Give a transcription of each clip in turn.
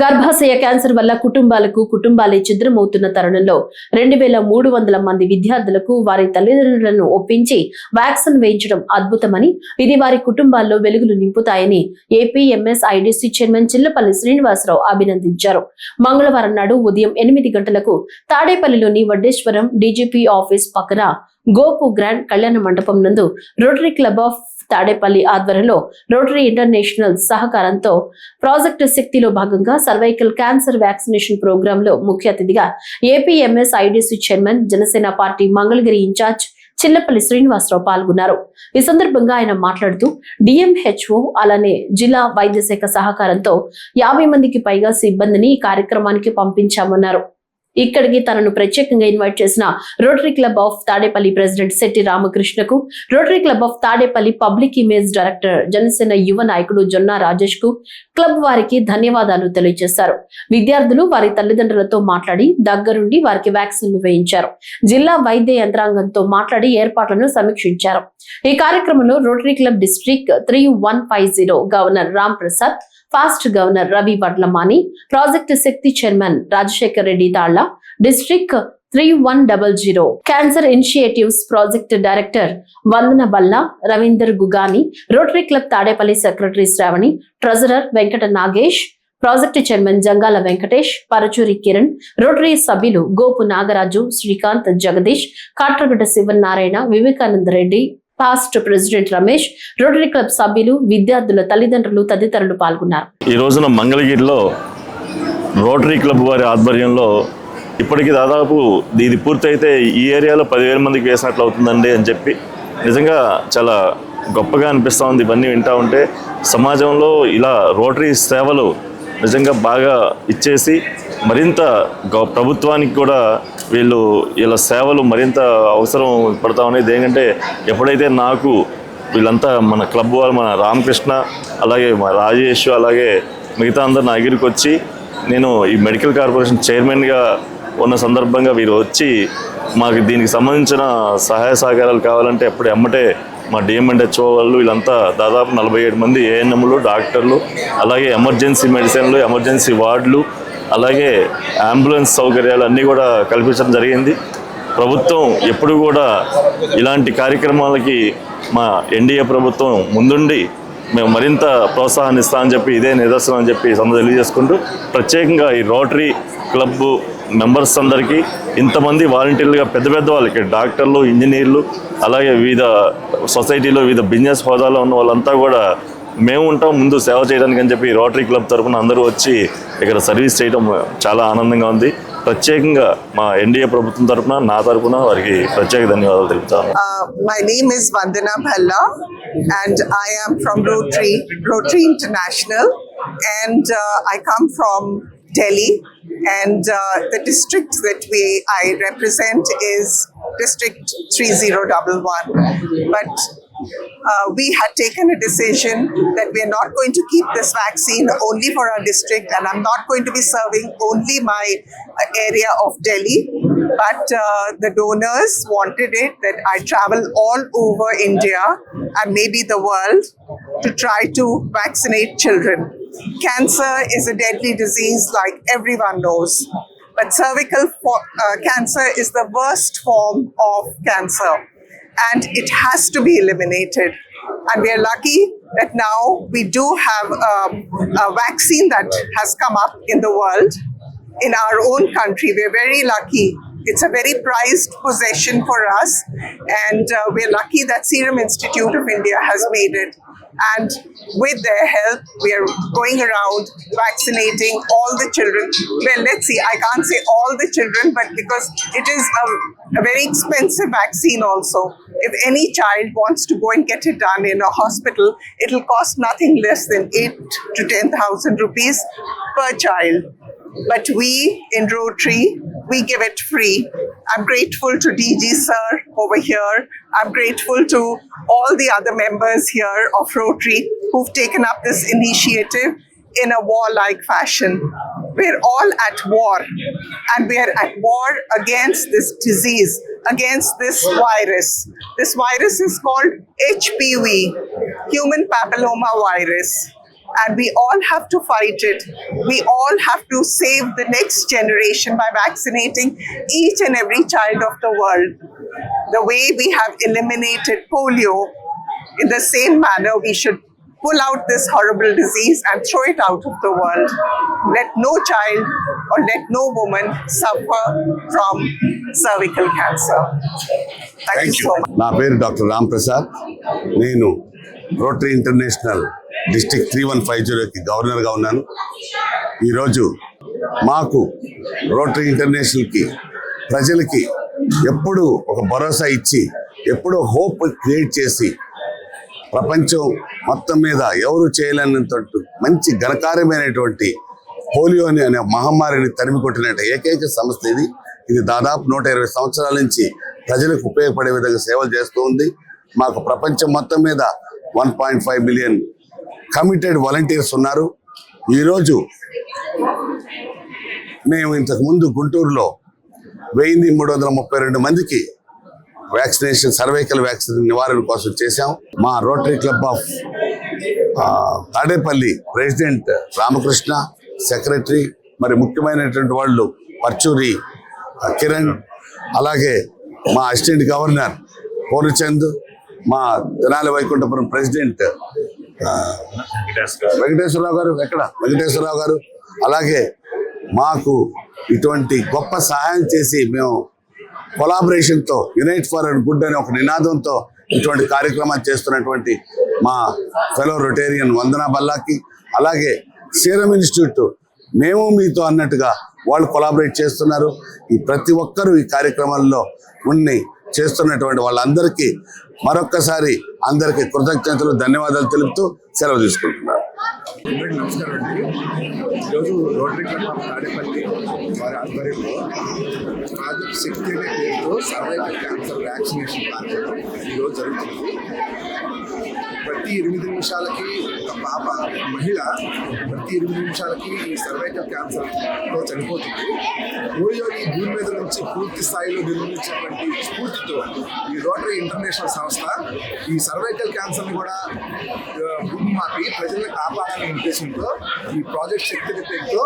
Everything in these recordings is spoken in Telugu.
గర్భాశయ క్యాన్సర్ వల్ల కుటుంబాలకు కుటుంబాలే ఛిద్రమవుతున్న తరుణంలో రెండు వేల మూడు వందల మంది విద్యార్థులకు వారి తల్లిదండ్రులను ఒప్పించి వ్యాక్సిన్ వేయించడం అద్భుతమని ఇది వారి కుటుంబాల్లో వెలుగులు నింపుతాయని AP IDC chairman Chillapalli Srinivasarao అభినందించారు. మంగళవారం నాడు ఉదయం ఎనిమిది గంటలకు తాడేపల్లిలోని వడ్డేశ్వరం డీజీపీ ఆఫీస్ పక్కన గోపు గ్రాండ్ కళ్యాణ మండపం నందు రోటరీ క్లబ్ ఆఫ్ తాడేపల్లి ఆధ్వర్యంలో రోటరీ ఇంటర్నేషనల్ సహకారంతో ప్రాజెక్టు శక్తిలో భాగంగా సర్వైకల్ క్యాన్సర్ వ్యాక్సినేషన్ ప్రోగ్రామ్లో ముఖ్య అతిథిగా APMS IDC chairman Janasena party Mangalagiri incharge Chillapalli Srinivasarao పాల్గొన్నారు. ఈ సందర్భంగా ఆయన మాట్లాడుతూ డిఎంహెచ్ఓ అలానే జిల్లా వైద్య శాఖ సహకారంతో యాభై మందికి పైగా సిబ్బందిని ఈ కార్యక్రమానికి పంపించామన్నారు. ఇక్కడికి తనను ప్రత్యేకంగా ఇన్వైట్ చేసిన Rotary Club of Tadepalli president Shetty రామకృష్ణకు Rotary Club of Tadepalli public image director Janasena యువ నాయకుడు జొన్న రాజేష్కు క్లబ్ వారికి ధన్యవాదాలు తెలియజేశారు. విద్యార్థులు వారి తల్లిదండ్రులతో మాట్లాడి దగ్గరుండి వారికి వ్యాక్సిన్లు వేయించారు. జిల్లా వైద్య యంత్రాంగంతో మాట్లాడి ఏర్పాట్లను సమీక్షించారు. ఈ కార్యక్రమంలో Rotary Club district three one five zero governor Ram Prasad past governor Ravi Vadlamani project Shakti chairman Rajasekhar Reddy Thalla district three one double zero cancer initiatives project director Vandana Balla Ravinder Gugani Rotary Club Tadepalli secretary Shravani treasurer Venkata Nagesh project chairman Jangala Venkatesh Paruchuri Kiran Rotary సభ్యులు Gopu Nagaraju Srikanth Jagadish Katragadda Sivanarayana Vivekananda Reddy past president Ramesh Rotary Club సభ్యులు విద్యార్థుల తల్లిదండ్రులు తదితరులు పాల్గొన్నారు. ఈ రోజున మంగళగిరిలో రోటరీ క్లబ్ వారి ఆధ్వర్యంలో ఇప్పటికి దాదాపు ఇది పూర్తయితే ఈ ఏరియాలో పదివేల మందికి వేసినట్లు అవుతుందండి అని చెప్పి నిజంగా చాలా గొప్పగా అనిపిస్తూ ఉంది. ఇవన్నీ వింటూ ఉంటే సమాజంలో ఇలా రోటరీ సేవలు నిజంగా బాగా ఇచ్చేసి మరింత గొ- ప్రభుత్వానికి కూడా వీళ్ళు వీళ్ళ సేవలు మరింత అవసరం పడతా ఉన్నాయి ఎందుకంటే ఎప్పుడైతే నాకు వీళ్ళంతా మన క్లబ్ వాళ్ళు మన రామకృష్ణ అలాగే మా రాజేష్ అలాగే మిగతా అందరు నా దగ్గరికి వచ్చి నేను ఈ మెడికల్ కార్పొరేషన్ చైర్మన్గా ఉన్న సందర్భంగా వీరు వచ్చి మాకు దీనికి సంబంధించిన సహాయ సహకారాలు కావాలంటే ఎప్పుడు ఎమ్మటే మా డిఎంఎండ్హెచ్ఓ వాళ్ళు వీళ్ళంతా దాదాపు నలభై ఏడు మంది ఏఎన్ఎంలు డాక్టర్లు అలాగే ఎమర్జెన్సీ మెడిసిన్లు ఎమర్జెన్సీ వార్డులు అలాగే అంబులెన్స్ సౌకర్యాలు అన్నీ కూడా కల్పించడం జరిగింది. ప్రభుత్వం ఎప్పుడు కూడా ఇలాంటి కార్యక్రమాలకి మా ఎన్డీఏ ప్రభుత్వం ముందుండి మేము మరింత ప్రోత్సాహాన్ని ఇస్తామని చెప్పి ఇదే నిదర్శనం అని చెప్పి సంద తెలియజేసుకుంటూ ప్రత్యేకంగా ఈ రోటరీ క్లబ్ మెంబర్స్ అందరికీ ఇంతమంది వాలంటీర్లుగా పెద్ద పెద్ద వాళ్ళకి డాక్టర్లు ఇంజనీర్లు అలాగే వివిధ సొసైటీలో వివిధ బిజినెస్ హోదాలో ఉన్న వాళ్ళంతా కూడా మేము ఉంటాం ముందు సేవ చేయడానికి అని చెప్పి రోటరీ క్లబ్ తరఫున అందరూ వచ్చి ఇక్కడ సర్వీస్ చేయడం చాలా ఆనందంగా ఉంది. ప్రత్యేకంగా మా ఎన్డీఏ ప్రభుత్వం తరఫున నా తరఫున వారికి ప్రత్యేక ధన్యవాదాలు తెలుపుతాను my name is Vandana Bhalla and I I'm from Rotary Rotary International and I come from Delhi and the district that we I represent is district three zero double one but uh, we had taken a decision that we are not going to keep this vaccine only for our district, and I'm not going to be serving only my uh, area of Delhi. But uh, the donors wanted it that I travel all over India and maybe the world to try to vaccinate children. Cancer is a deadly disease, like everyone knows. But cervical uh, cancer is the worst form of cancer and it has to be eliminated. And we are lucky that now we do have um, a vaccine that has come up in the world, in our own country. We're very lucky. It's a very prized possession for us, and uh, we're lucky that Serum Institute of India has made it. And with their help, we are going around vaccinating all the children. Well, let's see, I can't say all the children, but because it is a, a very expensive vaccine, also. If any child wants to go and get it done in a hospital, it'll cost nothing less than eight to ten thousand rupees per child. But we in Rotary, we give it free. I'm grateful to DG sir over here. I'm grateful to all the other members here of Rotary who've taken up this initiative in a warlike fashion. We're all at war, and we're at war against this disease, against this virus. This virus is called HPV, human papilloma virus. and we all have to fight it. We all have to save the next generation by vaccinating each and every child of the world. The way we have eliminated polio, in the same manner, we should pull out this horrible disease and throw it out of the world. Let no child or let no woman suffer from cervical cancer. Thank, you so much. నా పేరు డాక్టర్ రామ్ ప్రసాద్ నేను Rotary International district three one five జీరోకి గవర్నర్గా ఉన్నాను ఈరోజు మాకు రోటరీ ఇంటర్నేషనల్కి ప్రజలకి ఎప్పుడు ఒక భరోసా ఇచ్చి ఎప్పుడూ హోప్ క్రియేట్ చేసి ప్రపంచం మొత్తం మీద ఎవరు చేయలేనంతట్టు మంచి ఘనకార్యమైనటువంటి పోలియోని అనే మహమ్మారిని తరిమి కొట్టినట్టు ఏకైక సంస్థ ఇది. ఇది దాదాపు నూట ఇరవై సంవత్సరాల నుంచి ప్రజలకు ఉపయోగపడే విధంగా సేవలు చేస్తూ ఉంది. మాకు ప్రపంచం మొత్తం మీద one point five million committed volunteers ఉన్నారు. ఈరోజు మేము ఇంతకుముందు గుంటూరులో వెయ్యి మూడు వందల ముప్పై రెండు మందికి వ్యాక్సినేషన్ సర్వైకల్ వ్యాక్సిన్ నివారణ కోసం చేశాం. మా Rotary Club of Tadepalli president Ramakrishna secretary మరి ముఖ్యమైనటువంటి వాళ్ళు పర్చూరి కిరణ్ అలాగే మా అసిస్టెంట్ గవర్నర్ పూర్ణచంద్ మా తెనాలి వైకుంఠపురం ప్రెసిడెంట్ వెంకటేశ్వరరావు గారు ఎక్కడ? వెంకటేశ్వరరావు గారు. అలాగే మాకు ఇటువంటి గొప్ప సహాయం చేసి మేము కొలాబరేషన్తో యునైట్ ఫర్ అండ్ గుడ్ అనే ఒక నినాదంతో ఇటువంటి కార్యక్రమాలు చేస్తున్నటువంటి మా ఫెలో రొటేరియన్ వందనా బల్లాకి అలాగే సీరం ఇన్స్టిట్యూట్ మేము మీతో అన్నట్టుగా వాళ్ళు కొలాబరేట్ చేస్తున్నారు. ఈ ప్రతి ఒక్కరూ ఈ కార్యక్రమాల్లో ఉన్ని చేస్తున్నటువంటి వాళ్ళందరికీ మరొక్కసారి అందరికీ కృతజ్ఞతలు ధన్యవాదాలు తెలుపుతూ సెలవు తీసుకుంటున్నారు అందరికీ నమస్కారం అండి. ఈరోజు రోటరీ క్లబ్ ఆఫ్ తాడేపల్లి వారి ఆధ్వర్యంలో ప్రాజెక్ట్ శక్తి అనే పేరుతో సర్వైవల్ క్యాన్సర్ వ్యాక్సినేషన్ కార్యక్రమం ఈరోజు జరుగుతుంది. ప్రతి ఎనిమిది నిమిషాలకి ఒక పాప మహిళ ప్రతి ఎనిమిది నిమిషాలకి ఈ సర్వైకల్ క్యాన్సర్తో చనిపోతుంది. పోలియోని భూమి మీద నుంచి పూర్తి స్థాయిలో నిర్మించినటువంటి స్ఫూర్తితో ఈ రోటరీ ఇంటర్నేషనల్ సంస్థ ఈ సర్వైకల్ క్యాన్సర్ని కూడా భూమి మాపి ప్రజలను కాపాడాలనే ఉద్దేశంతో ఈ ప్రాజెక్ట్ శక్తి పేరుతో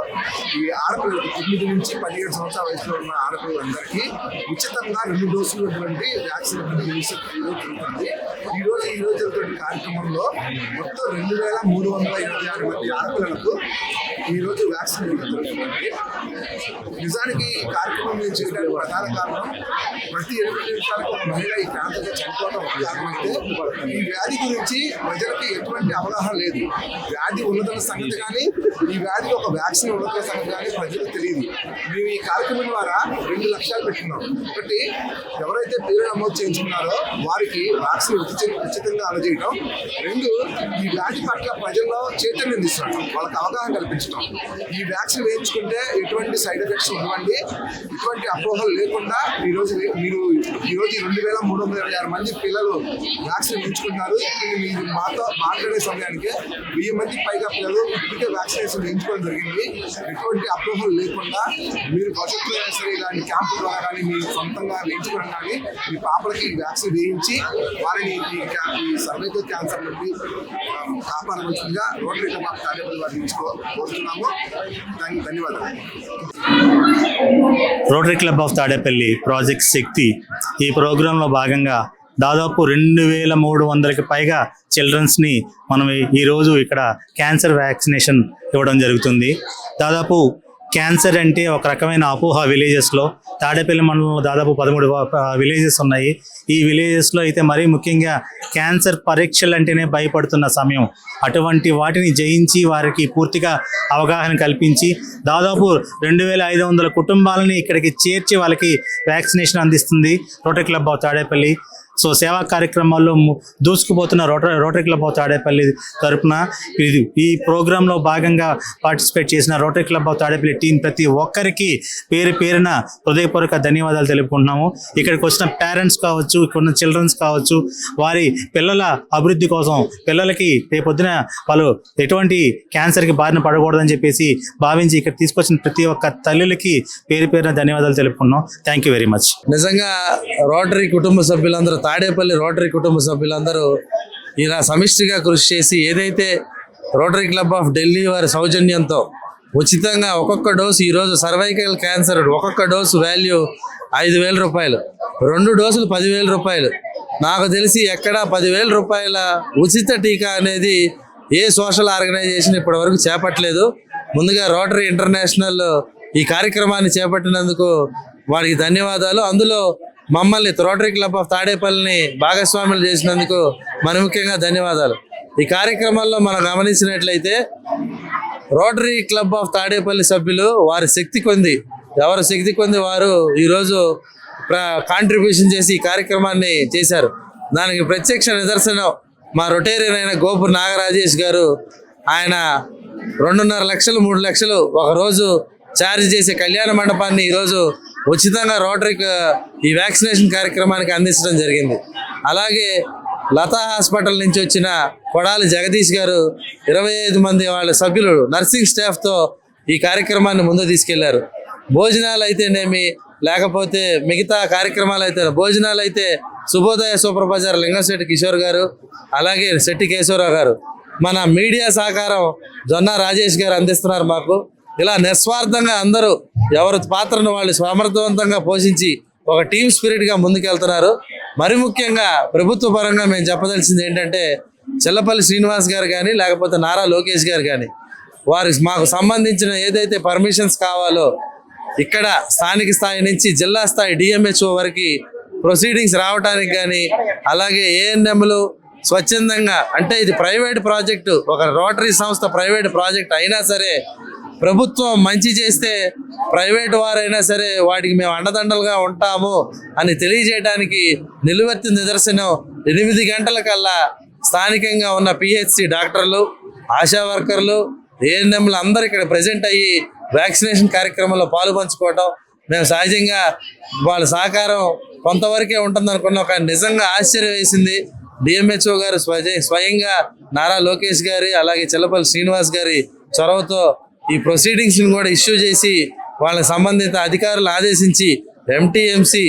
ఈ ఆడపిల్లలకు తొమ్మిది నుంచి పదిహేడు సంవత్సరాల వయసులో ఉన్న ఆడపిల్లలందరికీ ఉచితంగా రెండు డోసులు ఉన్నటువంటి వ్యాక్సిన్ అనేది ఈరోజు జరుగుతుంది. ఈ రోజు ఈ రోజు జరుగుతున్న మొత్తం రెండు వేల మూడు వందల ఇరవై ఆరు మంది ఆడపిల్లలకు ఈరోజు వ్యాక్సిన్ జరుగుతుంది నిజానికి ఈ కార్యక్రమం నేను చేయడానికి ప్రధాన కారణం ప్రతి ఎనిమిది నిమిషాలకు మహిళ ఈ క్యాన్సర్తో చనిపోవడం ఒక కారణం అయితే ఈ వ్యాధి గురించి ప్రజలకి ఎటువంటి అవగాహన లేదు. వ్యాధి ఉన్నదన్న సంగతి కానీ ఈ వ్యాధికి ఒక వ్యాక్సిన్ ఉన్నదన్న సంగతి కానీ ప్రజలకు తెలియదు. మేము ఈ కార్యక్రమం ద్వారా రెండు లక్ష్యాలు పెట్టుకున్నాం. ఒకటి ఎవరైతే పేరు నమోదు చేయించుకున్నారో వారికి వ్యాక్సిన్ ఉచిత ఉచితంగా అందజేయడం రెండు ఈ వ్యాధి పట్ల ప్రజల్లో చైతన్యం తీసుకురావడం వాళ్ళకి అవగాహన కల్పించడం ఈ వ్యాక్సిన్ వేయించుకుంటే ఎటువంటి సైడ్ ఎఫెక్ట్స్ ఉండవండి ఎటువంటి అపోహలు లేకుండా ఈరోజు మీరు ఈరోజు రెండు వేల మూడు వందల ఇరవై ఆరు మంది పిల్లలు వ్యాక్సిన్ వేయించుకుంటున్నారు మీరు మాతో మాట్లాడే సమయానికి వెయ్యి మంది పైగా పిల్లలు ఇప్పటికే వ్యాక్సినేషన్ వేయించుకోవడం జరిగింది. ఎటువంటి అపోహలు లేకుండా మీరు భవిష్యత్తులో అయినా సరే ఇలాంటి క్యాంపు ద్వారా కానీ మీరు సొంతంగా వేయించుకోవడం కానీ మీ పాపలకి వ్యాక్సిన్ వేయించి వారిని ఈ సర్వైకల్ క్యాన్సర్ నుండి కాపాడవలసిందిగా రోటరీ క్లబ్ కార్యక్రమం వారు తీసుకో కోరుతున్నాము. దానికి ధన్యవాదాలు. Rotary Club of Tadepalli project Shakti ఈ ప్రోగ్రాంలో భాగంగా దాదాపు రెండు వేల మూడు వందలకి పైగా చిల్డ్రన్స్ని మనం ఈరోజు ఇక్కడ క్యాన్సర్ వ్యాక్సినేషన్ ఇవ్వడం జరుగుతుంది. దాదాపు క్యాన్సర్ అంటే ఒక రకమైన అపోహ విలేజెస్లో. తాడేపల్లి మండలంలో దాదాపు పదమూడు విలేజెస్ ఉన్నాయి. ఈ విలేజెస్లో అయితే మరీ ముఖ్యంగా క్యాన్సర్ పరీక్షలు అంటేనే భయపడుతున్న సమయం. అటువంటి వాటిని జయించి వారికి పూర్తిగా అవగాహన కల్పించి దాదాపు రెండు వేల ఐదు వందల కుటుంబాలని ఇక్కడికి చేర్చి వాళ్ళకి వ్యాక్సినేషన్ అందిస్తుంది. Rotary Club of Tadepalli so సేవా కార్యక్రమాల్లో దూసుకుపోతున్న Rotary Rotary Club of Tadepalli తరఫున ఇది ఈ ప్రోగ్రాంలో భాగంగా పార్టిసిపేట్ చేసిన Rotary Club of Tadepalli team ప్రతి ఒక్కరికి పేరు పేరున హృదయపూర్వక ధన్యవాదాలు తెలుపుకుంటున్నాము. ఇక్కడికి వచ్చిన పేరెంట్స్ కావచ్చు ఇక్కడ ఉన్న చిల్డ్రన్స్ కావచ్చు వారి పిల్లల అభివృద్ధి కోసం పిల్లలకి రేపొద్దున వాళ్ళు ఎటువంటి క్యాన్సర్కి బారిన పడకూడదని చెప్పేసి భావించి ఇక్కడ తీసుకొచ్చిన ప్రతి ఒక్క తల్లులకి పేరు పేరున ధన్యవాదాలు తెలుపుకున్నాం థ్యాంక్ యూ వెరీ మచ్. నిజంగా రోటరీ కుటుంబ సభ్యులందరూ తాడేపల్లి రోటరీ కుటుంబ సభ్యులందరూ ఇలా సమిష్టిగా కృషి చేసి ఏదైతే రోటరీ క్లబ్ ఆఫ్ ఢిల్లీ వారి సౌజన్యంతో ఉచితంగా ఒక్కొక్క డోసు ఈరోజు సర్వైకల్ క్యాన్సర్ ఒక్కొక్క డోసు వాల్యూ ఐదు వేల రూపాయలు రెండు డోసులు పదివేల రూపాయలు. నాకు తెలిసి ఎక్కడ పదివేల రూపాయల ఉచిత టీకా అనేది ఏ సోషల్ ఆర్గనైజేషన్ ఇప్పటివరకు చేపట్టలేదు. ముందుగా రోటరీ ఇంటర్నేషనల్ ఈ కార్యక్రమాన్ని చేపట్టినందుకు వారికి ధన్యవాదాలు. అందులో మమ్మల్ని రోటరీ క్లబ్ ఆఫ్ తాడేపల్లిని భాగస్వాములు చేసినందుకు మన ముఖ్యంగా ధన్యవాదాలు. ఈ కార్యక్రమాల్లో మనం గమనించినట్లయితే రోటరీ క్లబ్ ఆఫ్ తాడేపల్లి సభ్యులు వారి శక్తి కొంది. ఎవరు శక్తి కొంది వారు ఈరోజు కాంట్రిబ్యూషన్ చేసి ఈ కార్యక్రమాన్ని చేశారు. దానికి ప్రత్యక్ష నిదర్శనం మా రొటేరియన్ అయిన గోపు నాగరాజేష్ గారు. ఆయన రెండున్నర లక్షలు మూడు లక్షలు ఒక రోజు ఛార్జ్ చేసే కళ్యాణ మండపాన్ని ఈరోజు ఉచితంగా రోటరీకి ఈ వ్యాక్సినేషన్ కార్యక్రమానికి అందించడం జరిగింది. అలాగే లతా హాస్పిటల్ నుంచి వచ్చిన కొడాలి జగదీష్ గారు ఇరవై ఐదు మంది వాళ్ళ సభ్యులు నర్సింగ్ స్టాఫ్తో ఈ కార్యక్రమాన్ని ముందు తీసుకెళ్ళారు. భోజనాలు అయితేనేమి లేకపోతే మిగతా కార్యక్రమాలు అయితే భోజనాలు అయితే శుభోదయ సూపర్ బజార్ లింగశెట్టి కిషోర్ గారు అలాగే శెట్టి కేశవరావు గారు. మన మీడియా సహకారం జొన్న రాజేష్ గారు అందిస్తున్నారు మాకు. ఇలా నిస్వార్థంగా అందరూ ఎవరి పాత్రను వాళ్ళు సమర్థవంతంగా పోషించి ఒక టీమ్ స్పిరిట్గా ముందుకెళ్తున్నారు. మరి ముఖ్యంగా ప్రభుత్వ పరంగా మేము చెప్పదలసింది ఏంటంటే చెల్లపల్లి శ్రీనివాస్ గారు కానీ లేకపోతే నారా లోకేష్ గారు కానీ వారి మాకు సంబంధించిన ఏదైతే పర్మిషన్స్ కావాలో ఇక్కడ స్థానిక స్థాయి నుంచి జిల్లా స్థాయి డిఎంహెచ్ఓ వరకు ప్రొసీడింగ్స్ రావడానికి కానీ అలాగే ఏఎన్ఎంలు స్వచ్ఛందంగా అంటే ఇది ప్రైవేట్ ప్రాజెక్టు ఒక రోటరీ సంస్థ ప్రైవేట్ ప్రాజెక్ట్ అయినా సరే ప్రభుత్వం మంచి చేస్తే ప్రైవేట్ వారైనా సరే వాటికి మేము అండదండలుగా ఉంటాము అని తెలియజేయడానికి నిలువెత్తి నిదర్శనం ఎనిమిది గంటల కల్లా స్థానికంగా ఉన్న పిహెచ్సి డాక్టర్లు ఆశా వర్కర్లు ఏఎన్ఎంలు అందరూ ఇక్కడ ప్రజెంట్ అయ్యి వ్యాక్సినేషన్ కార్యక్రమంలో పాలు పంచుకోవటం మేము సహజంగా వాళ్ళ సహకారం కొంతవరకే ఉంటుంది అనుకున్నాం కానీ నిజంగా ఆశ్చర్యం వేసింది. డిఎంహెచ్ఓ గారు స్వయ స్వయంగా నారా లోకేష్ గారి అలాగే చెల్లపల్లి శ్రీనివాస్ గారి చొరవతో ఈ ప్రొసీడింగ్స్ని కూడా ఇష్యూ చేసి వాళ్ళ సంబంధిత అధికారులు ఆదేశించి ఎంటీఎంసీ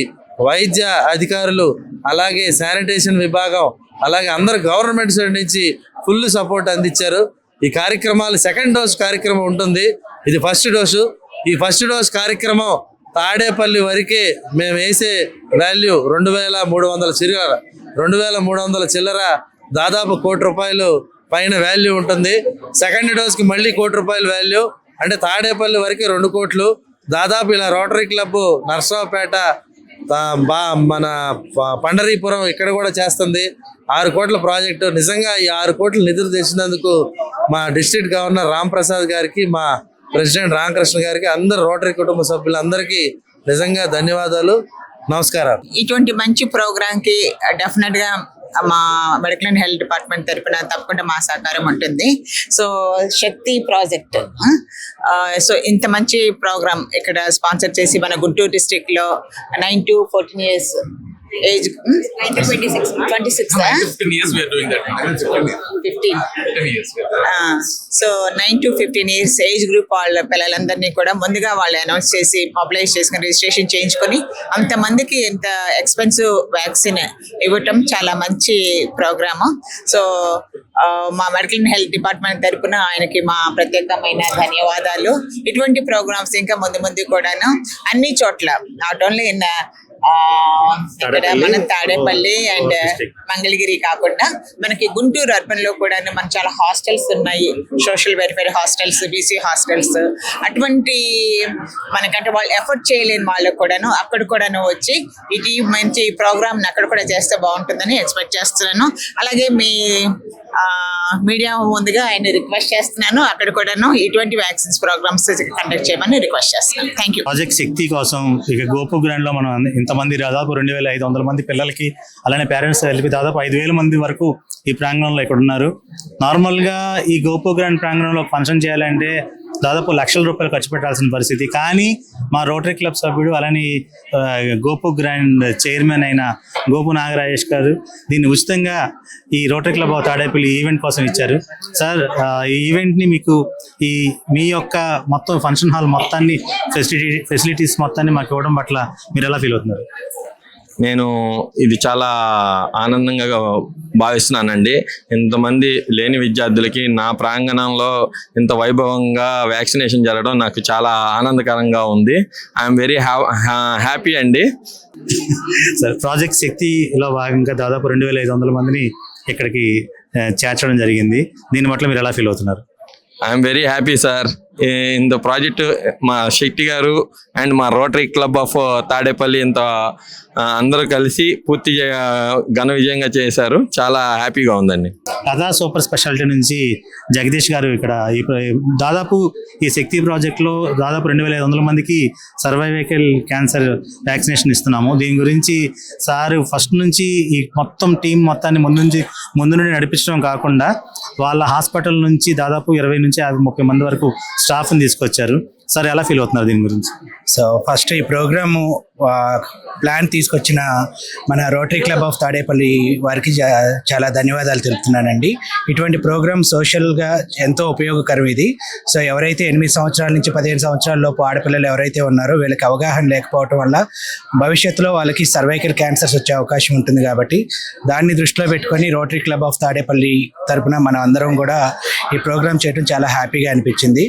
వైద్య అధికారులు అలాగే శానిటేషన్ విభాగం అలాగే అందరు గవర్నమెంట్ సైడ్ నుంచి ఫుల్ సపోర్ట్ అందించారు. ఈ కార్యక్రమాలు సెకండ్ డోస్ కార్యక్రమం ఉంటుంది. ఇది ఫస్ట్ డోసు ఈ ఫస్ట్ డోస్ కార్యక్రమం తాడేపల్లి వరకే మేము వేసే వాల్యూ రెండు వేల మూడు వందల చిల్లర రెండు వేల మూడు వందల చిల్లర దాదాపు కోటి రూపాయలు పైన వాల్యూ ఉంటుంది. సెకండ్ డోస్కి మళ్ళీ కోటి రూపాయల వాల్యూ అంటే తాడేపల్లి వరకు రెండు కోట్లు. దాదాపు ఇలా రోటరీ క్లబ్ నర్సరావుపేట బా మన పండరీపురం ఇక్కడ కూడా చేస్తుంది. ఆరు కోట్ల ప్రాజెక్టు. నిజంగా ఈ ఆరు కోట్ల నిధులు తెచ్చినందుకు మా డిస్ట్రిక్ట్ గవర్నర్ రామ్ ప్రసాద్ గారికి మా ప్రెసిడెంట్ రామకృష్ణ గారికి అందరు రోటరీ కుటుంబ సభ్యులందరికీ నిజంగా ధన్యవాదాలు. నమస్కారం ఇటువంటి మంచి ప్రోగ్రాంకి కి డెఫినెట్గా మా మెడికల్ అండ్ హెల్త్ డిపార్ట్మెంట్ తరపున తప్పకుండా మా సహకారం ఉంటుంది. సో శక్తి ప్రాజెక్ట్. సో ఇంత మంచి ప్రోగ్రామ్ ఇక్కడ స్పాన్సర్ చేసి మన గుంటూరు డిస్ట్రిక్ట్లో nine to fourteen years age twenty six twenty six fifteen so nine to fifteen years age group వాళ్ళ పిల్లలందరినీ కూడా ముందుగా వాళ్ళు అనౌన్స్ చేసి మొబిలైజ్ చేసుకుని రిజిస్ట్రేషన్ చేయించుకొని అంతమందికి ఇంత ఎక్స్పెన్సివ్ వ్యాక్సిన్ ఇవ్వటం చాలా మంచి ప్రోగ్రాము సో మా మెడికల్ అండ్ హెల్త్ డిపార్ట్మెంట్ తరపున ఆయనకి మా ప్రత్యేకమైన ధన్యవాదాలు. ఇటువంటి ప్రోగ్రామ్స్ ఇంకా ముందు ముందు కూడాను అన్ని చోట్ల నాట్ ఓన్లీ ఇన్ ఇక్కడ మన తాడేపల్లి అండ్ మంగళగిరి కాకుండా మనకి గుంటూరు అర్బన్లో కూడా మన చాలా హాస్టల్స్ ఉన్నాయి. Social welfare hostels BC hostels. అటువంటి మనకంటే వాళ్ళు ఎఫర్ట్ చేయలేని వాళ్ళకు కూడాను అక్కడ కూడాను వచ్చి ఇది మంచి ప్రోగ్రామ్ అక్కడ కూడా చేస్తే బాగుంటుందని ఎక్స్పెక్ట్ చేస్తున్నాను. అలాగే మీ మీడియా ముందుగా ఆయన రిక్వెస్ట్ చేస్తున్నాను. అక్కడ కూడాను ఇటువంటి వ్యాక్సిన్స్ ప్రోగ్రామ్స్ కండక్ట్ చేయమని రిక్వెస్ట్ చేస్తున్నాను. థ్యాంక్ యూ ప్రాజెక్ట్ శక్తి కోసం ఇక గోపు గ్రాండ్లో మనం మంది దాదాపు రెండు వేల ఐదు వందల మంది పిల్లలకి అలానే పేరెంట్స్ కలిపి దాదాపు ఐదు వేల మంది వరకు ఈ ప్రాంగణంలో ఇక్కడ ఉన్నారు నార్మల్గా ఈ గోపు గ్రాండ్ ప్రాంగణంలో ఫంక్షన్ చేయాలంటే దాదాపు లక్షల రూపాయలు ఖర్చు పెట్టాల్సిన పరిస్థితి. కానీ మా రోటరీ క్లబ్ సభ్యుడు అలానే గోపు గ్రాండ్ చైర్మన్ అయిన గోపు నాగరాజేష్ గారు దీన్ని ఉచితంగా ఈ Rotary Club of Tadepalli event కోసం ఇచ్చారు. సార్ ఈ ఈవెంట్ని మీకు ఈ మీ యొక్క మొత్తం ఫంక్షన్ హాల్ మొత్తాన్ని ఫెసిలిటీ ఫెసిలిటీస్ మొత్తాన్ని మాకు ఇవ్వడం పట్ల మీరు ఎలా ఫీల్ అవుతున్నారు? నేను ఇది చాలా ఆనందంగా భావిస్తున్నానండి. ఇంతమంది లేని విద్యార్థులకి నా ప్రాంగణంలో ఇంత వైభవంగా వ్యాక్సినేషన్ జరగడం నాకు చాలా ఆనందకరంగా ఉంది. ఐఎమ్ వెరీ హ్యాపీ అండి. సార్ ప్రాజెక్ట్ శక్తిలో భాగంగా దాదాపు రెండు వేల ఐదు వందల మందిని ఇక్కడికి చేర్చడం జరిగింది. దీని పట్ల మీరు ఎలా ఫీల్ అవుతున్నారు? I'm very happy sir. ఇంత ప్రాజెక్టు మా శక్తి గారు అండ్ మా రోటరీ క్లబ్ ఆఫ్ తాడేపల్లి ఇంత అందరూ కలిసి పూర్తి ఘన విజయంగా చేశారు. చాలా హ్యాపీగా ఉందండి. కథా సూపర్ స్పెషాలిటీ నుంచి జగదీష్ గారు ఇక్కడ ఈ దాదాపు ఈ శక్తి ప్రాజెక్ట్లో దాదాపు రెండు వేల ఐదు వందల మందికి సర్వైవైకల్ క్యాన్సర్ వ్యాక్సినేషన్ ఇస్తున్నాము. దీని గురించి సార్ ఫస్ట్ నుంచి ఈ మొత్తం టీం మొత్తాన్ని ముందు నుంచి ముందు నుండి నడిపించడం కాకుండా వాళ్ళ హాస్పిటల్ నుంచి దాదాపు ఇరవై నుంచి యాభై ముప్పై మంది వరకు స్టాఫ్ని తీసుకొచ్చారు. సార్ ఎలా ఫీల్ అవుతున్నారు దీని గురించి? సో ఫస్ట్ ఈ ప్రోగ్రాము ప్లాన్ తీసుకొచ్చిన మన రోటరీ క్లబ్ ఆఫ్ తాడేపల్లి వారికి చాలా ధన్యవాదాలు తెలుపుతున్నానండి. ఇటువంటి ప్రోగ్రామ్ సోషల్గా ఎంతో ఉపయోగకరం ఇది. సో ఎవరైతే ఎనిమిది సంవత్సరాల నుంచి పదిహేను సంవత్సరాల లోపు ఆడపిల్లలు ఎవరైతే ఉన్నారో వీళ్ళకి అవగాహన లేకపోవటం వల్ల భవిష్యత్తులో వాళ్ళకి సర్వైకల్ క్యాన్సర్స్ వచ్చే అవకాశం ఉంటుంది కాబట్టి దాన్ని దృష్టిలో పెట్టుకొని రోటరీ క్లబ్ ఆఫ్ తాడేపల్లి తరపున మనం అందరం కూడా ఈ ప్రోగ్రామ్ చేయడం చాలా హ్యాపీగా అనిపించింది.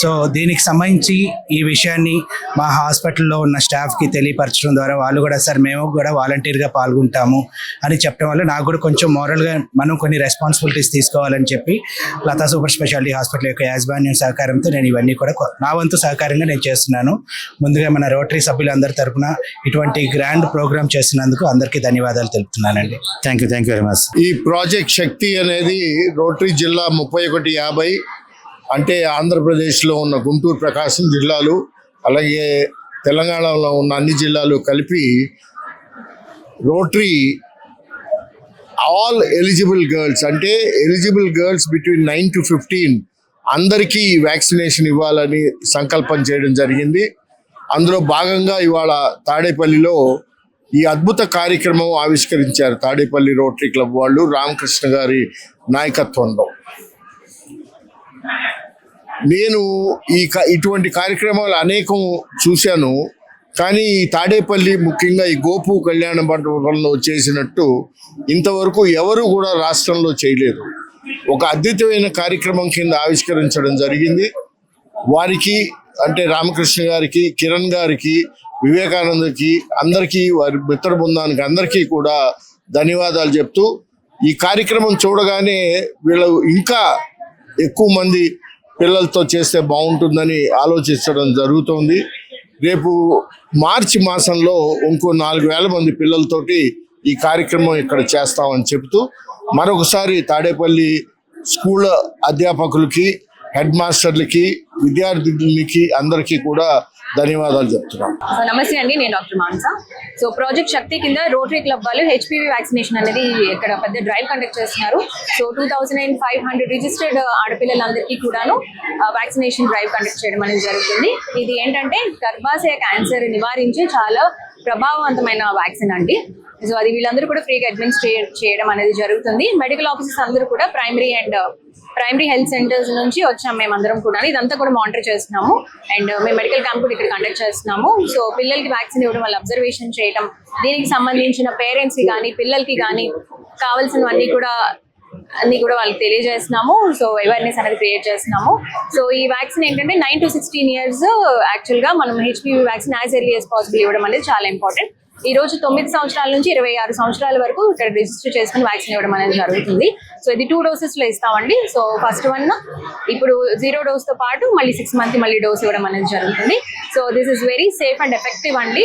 సో దీనికి సంబంధించి ఈ విషయాన్ని మా హాస్పిటల్లో ఉన్న స్టాఫ్కి తెలియపరచడం ద్వారా వాళ్ళు కూడా సార్ మేము కూడా వాలంటీర్గా పాల్గొంటాము అని చెప్పడం వల్ల నాకు కూడా కొంచెం మోరల్గా మనం కొన్ని రెస్పాన్సిబిలిటీస్ తీసుకోవాలని చెప్పి లతా సూపర్ స్పెషాలిటీ హాస్పిటల్ యొక్క యాజమాన్యం సహకారంతో నేను ఇవన్నీ కూడా నా వంతు సహకారంగా నేను చేస్తున్నాను. ముందుగా మన రోటరీ సభ్యులందరి తరపున ఇటువంటి గ్రాండ్ ప్రోగ్రామ్ చేస్తున్నందుకు అందరికీ ధన్యవాదాలు తెలుపుతున్నానండి. Thank you thank you very much ఈ ప్రాజెక్ట్ శక్తి అనేది రోటరీ జిల్లా ముప్పై ఒకటి యాభై అంటే ఆంధ్రప్రదేశ్లో ఉన్న గుంటూరు ప్రకాశం జిల్లాలు అలాగే తెలంగాణలో ఉన్న అన్ని జిల్లాలు కలిపి రోటరీ ఆల్ ఎలిజిబుల్ గర్ల్స్ అంటే eligible girls between nine to fifteen అందరికీ వ్యాక్సినేషన్ ఇవ్వాలని సంకల్పం చేయడం జరిగింది. అందులో భాగంగా ఇవాళ తాడేపల్లిలో ఈ అద్భుత కార్యక్రమం ఆవిష్కరించారు తాడేపల్లి రోటరీ క్లబ్ వాళ్ళు రామకృష్ణ గారి నాయకత్వంలో. నేను ఈ క- ఇటువంటి కార్యక్రమాలు అనేకం చూశాను కానీ ఈ తాడేపల్లి ముఖ్యంగా ఈ గోపు కళ్యాణ మండపంలో చేసినట్టు ఇంతవరకు ఎవరు కూడా రాష్ట్రంలో చేయలేదు. ఒక అద్భుతమైన కార్యక్రమం కింద ఆవిష్కరించడం జరిగింది. వారికి అంటే రామకృష్ణ గారికి కిరణ్ గారికి వివేకానందకి అందరికీ వారి మిత్ర బృందానికి అందరికీ కూడా ధన్యవాదాలు చెప్తూ ఈ కార్యక్రమం చూడగానే వీళ్ళు ఇంకా ఎక్కువ మంది పిల్లలతో చేస్తే బాగుంటుందని ఆలోచించడం జరుగుతోంది. రేపు మార్చి మాసంలో ఇంకో నాలుగు వేల మంది పిల్లలతోటి ఈ కార్యక్రమం ఇక్కడ చేస్తామని చెబుతూ మరొకసారి తాడేపల్లి స్కూల్ అధ్యాపకులకి హెడ్ మాస్టర్లకి విద్యార్థులకి అందరికీ కూడా ధన్యవాదాలు చెప్తున్నాను సో నమస్తే అండి నేను doctor Mansa. So project Shakti కింద రోటరీ క్లబ్ వాళ్ళు హెచ్పివి వ్యాక్సినేషన్ అనేది ఇక్కడ పెద్ద డ్రైవ్ కండక్ట్ చేస్తున్నారు. So two thousand and five hundred registered ఆడపిల్లలందరికీ కూడాను వ్యాక్సినేషన్ డ్రైవ్ కండక్ట్ చేయడం అనేది జరుగుతుంది. ఇది ఏంటంటే గర్భాశయ క్యాన్సర్ నివారించే చాలా ప్రభావవంతమైన వ్యాక్సిన్ అండి. సో అది వీళ్ళందరూ కూడా ఫ్రీగా అడ్మినిస్ట్రేట్ చేయడం అనేది జరుగుతుంది. మెడికల్ ఆఫీసర్స్ అందరూ కూడా primary and primary health centres నుంచి వచ్చాం మేమందరం కూడా ఇదంతా కూడా మానిటర్ చేస్తున్నాము. అండ్ uh, మేము మెడికల్ క్యాంప్ కూడా ఇక్కడ కండక్ట్ చేస్తున్నాము. సో పిల్లలకి వ్యాక్సిన్ ఇవ్వడం వల్ల అబ్జర్వేషన్ చేయడం దీనికి సంబంధించిన పేరెంట్స్కి కానీ పిల్లలకి కానీ కావాల్సినవన్నీ కూడా అన్ని కూడా వాళ్ళకి తెలియజేస్తున్నాము. సో అవేర్నెస్ అనేది క్రియేట్ చేస్తున్నాము. సో ఈ వ్యాక్సిన్ ఏంటంటే నైన్ టు సిక్స్టీన్ ఇయర్స్ యాక్చువల్గా మనం HPV vaccine as early as possible ఇవ్వడం అనేది చాలా ఇంపార్టెంట్ ఈ రోజు తొమ్మిది సంవత్సరాల నుంచి ఇరవై ఆరు సంవత్సరాల వరకు ఇక్కడ రిజిస్టర్ చేసుకుని వ్యాక్సిన్ ఇవ్వడం అనేది జరుగుతుంది. సో ఇది టూ డోసెస్లో ఇస్తామండి. సో ఫస్ట్ వన్ ఇప్పుడు జీరో డోస్తో పాటు మళ్ళీ సిక్స్ మంత్ మళ్ళీ డోస్ ఇవ్వడం అనేది జరుగుతుంది. So this is very safe and effective అండి.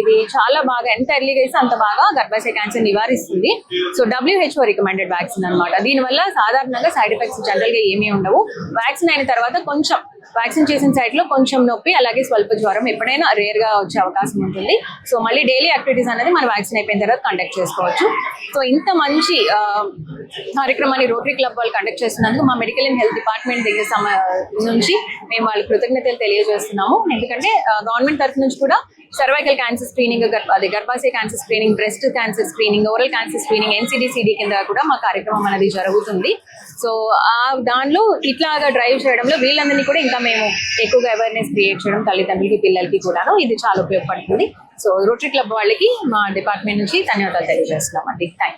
ఇది చాలా బాగా ఎంత ఎర్లీగా ఇస్తే అంత బాగా గర్భాశయ క్యాన్సర్ నివారిస్తుంది. సో డబ్ల్యూహెచ్ఓ రికమెండెడ్ వ్యాక్సిన్ అనమాట దీనివల్ల సాధారణంగా సైడ్ ఎఫెక్ట్స్ జనరల్గా ఏమీ ఉండవు. వ్యాక్సిన్ అయిన తర్వాత కొంచెం వ్యాక్సిన్ చేసిన సైడ్లో కొంచెం నొప్పి అలాగే స్వల్ప జ్వరం ఎప్పుడైనా రేర్గా వచ్చే అవకాశం ఉంటుంది. సో మళ్ళీ డైలీ యాక్టివిటీస్ అనేది మనం వ్యాక్సిన్ అయిపోయిన తర్వాత కండక్ట్ చేసుకోవచ్చు. సో ఇంత మంచి కార్యక్రమాన్ని రోటరీ క్లబ్ వాళ్ళు కండక్ట్ చేస్తున్నందుకు మా మెడికల్ అండ్ హెల్త్ డిపార్ట్మెంట్ దగ్గర నుంచి మేము వాళ్ళ కృతజ్ఞతలు తెలియజేస్తున్నాము. ఎందుకంటే గవర్నమెంట్ తరఫు నుంచి కూడా సర్వైకల్ క్యాన్సర్ స్క్రీనింగ్ అది గర్భాశయ cancer screening breast cancer screening oral cancer screening NCDCD కింద కూడా మా కార్యక్రమం అనేది జరుగుతుంది. సో ఆ దానిలో ఇట్లాగా డ్రైవ్ చేయడంలో వీళ్ళందరినీ కూడా ఇంకా మేము ఎక్కువగా అవేర్నెస్ క్రియేట్ చేయడం తల్లిదండ్రులకి పిల్లలకి కూడాను ఇది చాలా ఉపయోగపడుతుంది. సో రోటరీ క్లబ్ వాళ్ళకి మా డిపార్ట్మెంట్ నుంచి ధన్యవాదాలు తెలియజేస్తున్నాం అండి థ్యాంక్